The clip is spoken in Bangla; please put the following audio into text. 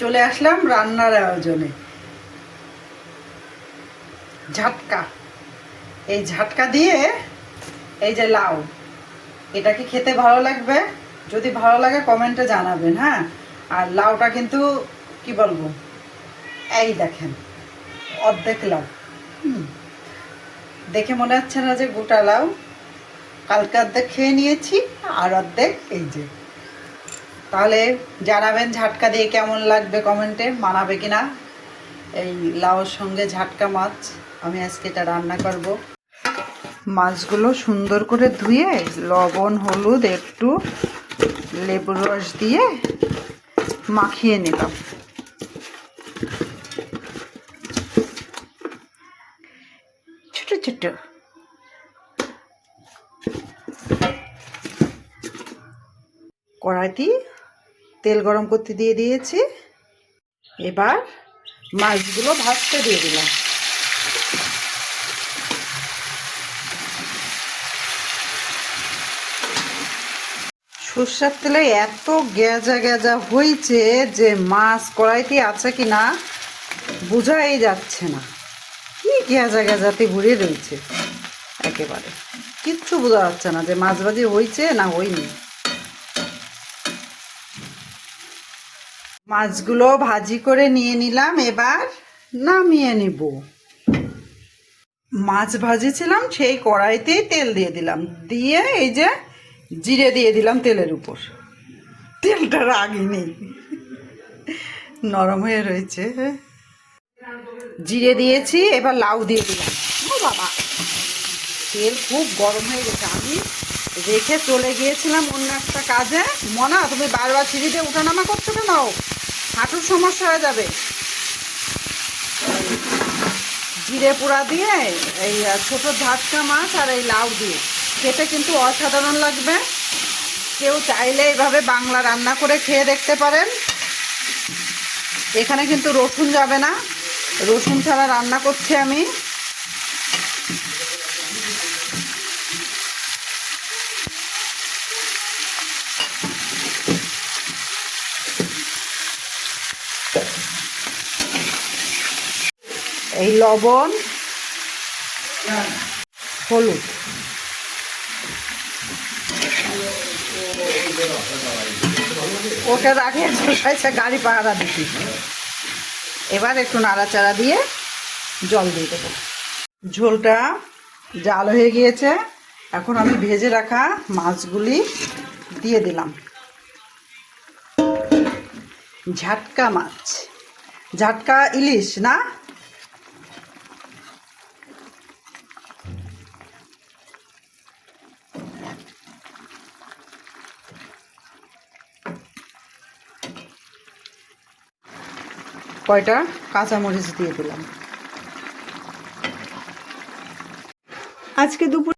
চলে আসলাম রান্নার আয়োজনে। ঝাটকা। এই ঝাটকা দিয়ে এই যে লাউ, এটা কি খেতে ভালো লাগবে? যদি ভালো লাগে কমেন্টে জানাবেন হ্যাঁ? আর লাউটা কিন্তু, কি বলব? এই দেখেন, অর্ধেক লাউ। দেখে মনে হচ্ছে না যে গোটা লাউ। কালকে অর্ধেক খেয়ে নিয়েছি, আর অর্ধেক এই যে তাহলে জানাবেন ঝাটকা দিয়ে কেমন লাগবে কমেন্টে, মানাবে কিনা? এই লাউর সঙ্গে ঝাটকা মাছ, আমি আজকে এটা রান্না করব। মাছগুলো সুন্দর করে ধুয়ে, লবণ, হলুদ, একটু লেবুর রস দিয়ে মাখিয়ে নিলাম। ছোট ছোট। কড়াইতে তেল গরম করতে দিয়ে দিয়েছি। এবার মাছগুলো ভাজতে দিয়ে দিলাম। সর্ষার তেলে এত গেজা গেজা হয়েছে যে মাছ কড়াইতে আছে কি না বোঝাই যাচ্ছে না। কি গেজা গেজাতে ঘুরে রয়েছে একেবারে। কিচ্ছু বোঝা যাচ্ছে না যে মাছ ভাজি হয়েছে না হয়নি। মাছগুলো ভাজি করে নিয়ে নিলাম, এবার নামিয়ে নিব। মাছ ভাজিছিলাম, সেই কড়াইতেই তেল দিয়ে দিলাম। দিয়ে এই যে জিরে দিয়ে দিলাম তেলের উপর। তেলটা রাগিনি নরম হয়ে রয়েছে জিরে দিয়েছি, এবার লাউ দিয়ে দিলাম। ও বাবা, তেল খুব গরম হয়ে গেছে। আমি রেখে চলে গিয়েছিলাম অন্য একটা কাজে। মনা, তুমি বারবার সিঁড়িতে উঠানামা করছ কেন? হাঁটুর সমস্যা হয়ে যাবে। জিরে পোড়া দিয়ে এই ছোটো ঝাটকা মাছ আর এই লাউ দিয়ে। খেতে কিন্তু অসাধারণ লাগবে। কেউ চাইলে এইভাবে বাংলা রান্না করে খেয়ে দেখতে পারেন। এখানে কিন্তু রসুন যাবে না। রসুন ছাড়া রান্না করছি আমি। এই লবণ, হলুদ। ওকে রাখে সে গাড়ি পাহারা দিতে। এবার একটু নাড়াচাড়া দিয়ে জল দিয়ে দেবো। ঝোলটা জাল হয়ে গিয়েছে। এখন আমি ভেজে রাখা মাছগুলি দিয়ে দিলাম। ঝাটকা মাছ। ঝাটকা ইলিশ না? কয়টা কাঁচামরিচ দিয়ে দিলাম। আজকে দুপুর